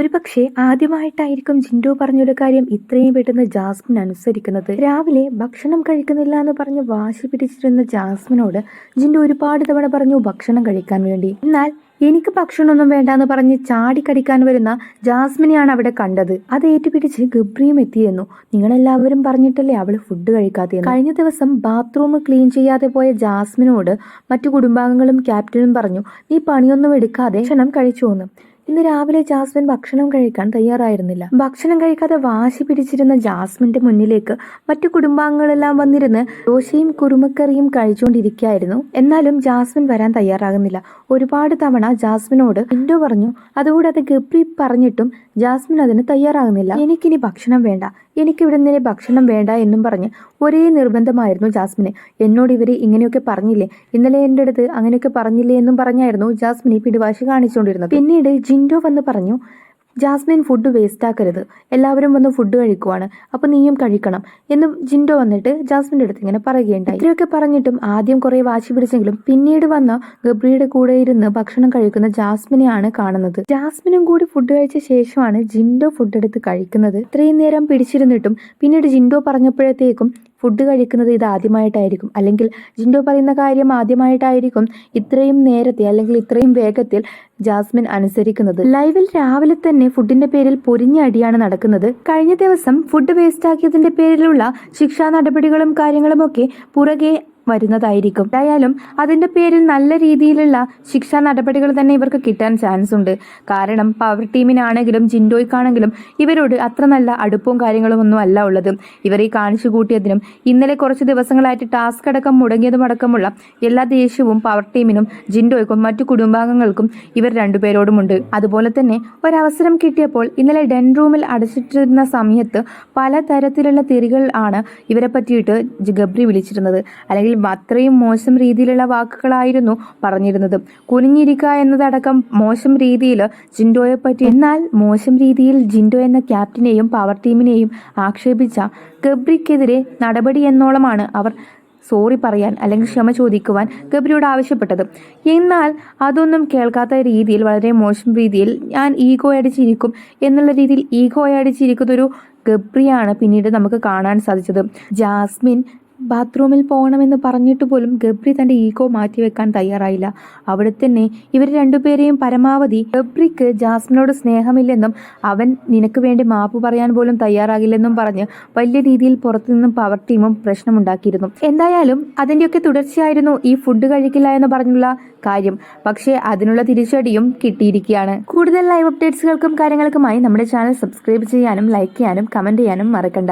ഒരുപക്ഷെ ആദ്യമായിട്ടായിരിക്കും ജിൻഡു പറഞ്ഞൊരു കാര്യം ഇത്രയും പെട്ടെന്ന് ജാസ്മിൻ അനുസരിക്കുന്നത്. രാവിലെ ഭക്ഷണം കഴിക്കുന്നില്ല എന്ന് പറഞ്ഞ് വാശി പിടിച്ചിരുന്ന ജാസ്മിനോട് ജിൻഡു ഒരുപാട് തവണ പറഞ്ഞു ഭക്ഷണം കഴിക്കാൻ വേണ്ടി. എന്നാൽ എനിക്ക് ഭക്ഷണമൊന്നും വേണ്ട എന്ന് പറഞ്ഞ് ചാടിക്കടിക്കാൻ വരുന്ന ജാസ്മിനെയാണ് അവിടെ കണ്ടത്. അത് ഏറ്റുപിടിച്ച് ഗബ്രിയും എത്തിയെന്നു. നിങ്ങളെല്ലാവരും പറഞ്ഞിട്ടല്ലേ അവൾ ഫുഡ് കഴിക്കാത്ത കഴിഞ്ഞ ദിവസം ബാത്റൂം ക്ലീൻ ചെയ്യാതെ പോയ ജാസ്മിനോട് മറ്റു കുടുംബാംഗങ്ങളും ക്യാപ്റ്റനും പറഞ്ഞു നീ പണിയൊന്നും എടുക്കാതെ ക്ഷണം കഴിച്ചു ഇന്ന് രാവിലെ ജാസ്മിൻ ഭക്ഷണം കഴിക്കാൻ തയ്യാറായിരുന്നില്ല. ഭക്ഷണം കഴിക്കാതെ വാശി പിടിച്ചിരുന്ന ജാസ്മിന്റെ മുന്നിലേക്ക് മറ്റു കുടുംബാംഗങ്ങളെല്ലാം വന്നിരുന്ന് ദോശയും കുറുമക്കറിയും കഴിച്ചുകൊണ്ടിരിക്കുകയായിരുന്നു. എന്നാലും ജാസ്മിൻ വരാൻ തയ്യാറാകുന്നില്ല. ഒരുപാട് തവണ ജാസ്മിനോട് ഇൻഡോ പറഞ്ഞു. അതുകൂടാതെ ഗബ്രി പറഞ്ഞിട്ടും ജാസ്മിൻ അതിന് തയ്യാറാകുന്നില്ല. എനിക്കിനി ഭക്ഷണം വേണ്ട. എനിക്ക് ഇവിടെ നിന്നെ ഭക്ഷണം വേണ്ട എന്നും പറഞ്ഞ് ഒരേ നിർബന്ധമായിരുന്നു ജാസ്മിന്. എന്നോട് ഇവർ ഇങ്ങനെയൊക്കെ പറഞ്ഞില്ലേ? ഇന്നലെ എന്റെ അടുത്ത് അങ്ങനെയൊക്കെ പറഞ്ഞില്ലേ എന്നും പറഞ്ഞായിരുന്നു ജാസ്മിനെ പിടിവാശി കാണിച്ചുകൊണ്ടിരുന്നത്. പിന്നീട് ജിൻഡോ വന്ന് പറഞ്ഞു ജാസ്മിൻ ഫുഡ് വേസ്റ്റ് ആക്കരുത്. എല്ലാവരും വന്ന് ഫുഡ് കഴിക്കുവാണ്. അപ്പോൾ നീയും കഴിക്കണം. എന്ന് ജിൻഡോ വന്നിട്ട് ജാസ്മിന്റെ അടുത്ത് ഇങ്ങനെ പറയുകയുണ്ടായി. ഇത്രയൊക്കെ പറഞ്ഞിട്ടും ആദ്യം കുറേ വാശി പിടിച്ചെങ്കിലും പിന്നീട് വന്ന് ഗബ്രിയുടെ കൂടെ ഇരുന്ന് ഭക്ഷണം കഴിക്കുന്ന ജാസ്മിനെയാണ് കാണുന്നത്. ജാസ്മിനും കൂടി ഫുഡ് കഴിച്ച ശേഷമാണ് ജിൻഡോ ഫുഡ് എടുത്ത് കഴിക്കുന്നത്. ഇത്രയും നേരം പിടിച്ചിരുന്നിട്ടും പിന്നീട് ജിൻഡോ പറഞ്ഞപ്പോഴത്തേക്കും ഫുഡ് കഴിക്കുന്നത് ഇത് ആദ്യമായിട്ടായിരിക്കും. അല്ലെങ്കിൽ ജിൻഡോ പറയുന്ന കാര്യം ആദ്യമായിട്ടായിരിക്കും ഇത്രയും നേരത്തെ അല്ലെങ്കിൽ ഇത്രയും വേഗത്തിൽ ജാസ്മിൻ അനുസരിക്കുന്നത്. ലൈവിൽ രാവിലെ തന്നെ ഫുഡിന്റെ പേരിൽ പൊരിഞ്ഞ അടിയാണ് നടക്കുന്നത്. കഴിഞ്ഞ ദിവസം ഫുഡ് വേസ്റ്റ് ആക്കിയതിന്റെ പേരിലുള്ള ശിക്ഷാ നടപടികളും കാര്യങ്ങളും ഒക്കെ പുറകെ വരുന്നതായിരിക്കും. എന്തായാലും അതിന്റെ പേരിൽ നല്ല രീതിയിലുള്ള ശിക്ഷാ നടപടികൾ തന്നെ ഇവർക്ക് കിട്ടാൻ ചാൻസ് ഉണ്ട്. കാരണം പവർ ടീമിനാണെങ്കിലും ജിൻഡോയ്ക്കാണെങ്കിലും ഇവരോട് അത്ര നല്ല അടുപ്പവും കാര്യങ്ങളും ഒന്നും അല്ല ഉള്ളത്. ഇവരെ കാണിച്ചു കൂട്ടിയതിനും ഇന്നലെ കുറച്ച് ദിവസങ്ങളായിട്ട് ടാസ്ക് അടക്കം മുടങ്ങിയതും അടക്കമുള്ള എല്ലാ ദേഷ്യവും പവർ ടീമിനും ജിൻഡോയ്ക്കും മറ്റു കുടുംബാംഗങ്ങൾക്കും ഇവർ രണ്ടുപേരോടുമുണ്ട്. അതുപോലെ തന്നെ ഒരവസരം കിട്ടിയപ്പോൾ ഇന്നലെ ഡെൻ റൂമിൽ അടച്ചിട്ടിരുന്ന സമയത്ത് പലതരത്തിലുള്ള തിരികൾ ആണ് ഇവരെ പറ്റിയിട്ട് ഗബ്രി വിളിച്ചിരുന്നത്. അല്ലെങ്കിൽ അത്രയും മോശം രീതിയിലുള്ള വാക്കുകളായിരുന്നു പറഞ്ഞിരുന്നത്. കുനിഞ്ഞിരിക്കുക എന്നതടക്കം മോശം രീതിയിൽ ജിൻഡോയെ പറ്റി എന്നാൽ മോശം രീതിയിൽ ജിൻഡോ എന്ന ക്യാപ്റ്റനെയും പവർ ടീമിനെയും ആക്ഷേപിച്ച ഗബ്രിക്കെതിരെ നടപടി എന്നോളമാണ് അവർ സോറി പറയാൻ അല്ലെങ്കിൽ ക്ഷമ ചോദിക്കുവാൻ ഗബ്രിയോട് ആവശ്യപ്പെട്ടത്. എന്നാൽ അതൊന്നും കേൾക്കാത്ത രീതിയിൽ വളരെ മോശം രീതിയിൽ ഞാൻ ഈഗോ അടിച്ചിരിക്കും എന്നുള്ള രീതിയിൽ ഈഗോ അടിച്ചിരിക്കുന്നൊരു ഗബ്രിയാണ് പിന്നീട് നമുക്ക് കാണാൻ സാധിച്ചത്. ജാസ്മിൻ ബാത്റൂമിൽ പോകണമെന്ന് പറഞ്ഞിട്ട് പോലും ഗബ്രി തന്റെ ഈഗോ മാറ്റിവെക്കാൻ തയ്യാറായില്ല. അവിടെ തന്നെ ഇവർ രണ്ടുപേരെയും പരമാവധി ഗബ്രിക്ക് ജാസ്മിനോട് സ്നേഹമില്ലെന്നും അവൻ നിനക്ക് വേണ്ടി മാപ്പ് പറയാൻ പോലും തയ്യാറാകില്ലെന്നും പറഞ്ഞ് വലിയ രീതിയിൽ പുറത്തുനിന്നും പവർ ടീമും പ്രശ്നമുണ്ടാക്കിയിരുന്നു. എന്തായാലും അതിന്റെയൊക്കെ തുടർച്ചയായിരുന്നു ഈ ഫുഡ് കഴിക്കില്ല എന്ന് പറഞ്ഞുള്ള കാര്യം. പക്ഷേ അതിനുള്ള തിരിച്ചടിയും കിട്ടിയിരിക്കുകയാണ്. കൂടുതൽ ലൈവ് അപ്ഡേറ്റ്സുകൾക്കും കാര്യങ്ങൾക്കുമായി നമ്മുടെ ചാനൽ സബ്സ്ക്രൈബ് ചെയ്യാനും ലൈക്ക് ചെയ്യാനും കമന്റ് ചെയ്യാനും മറക്കണ്ട.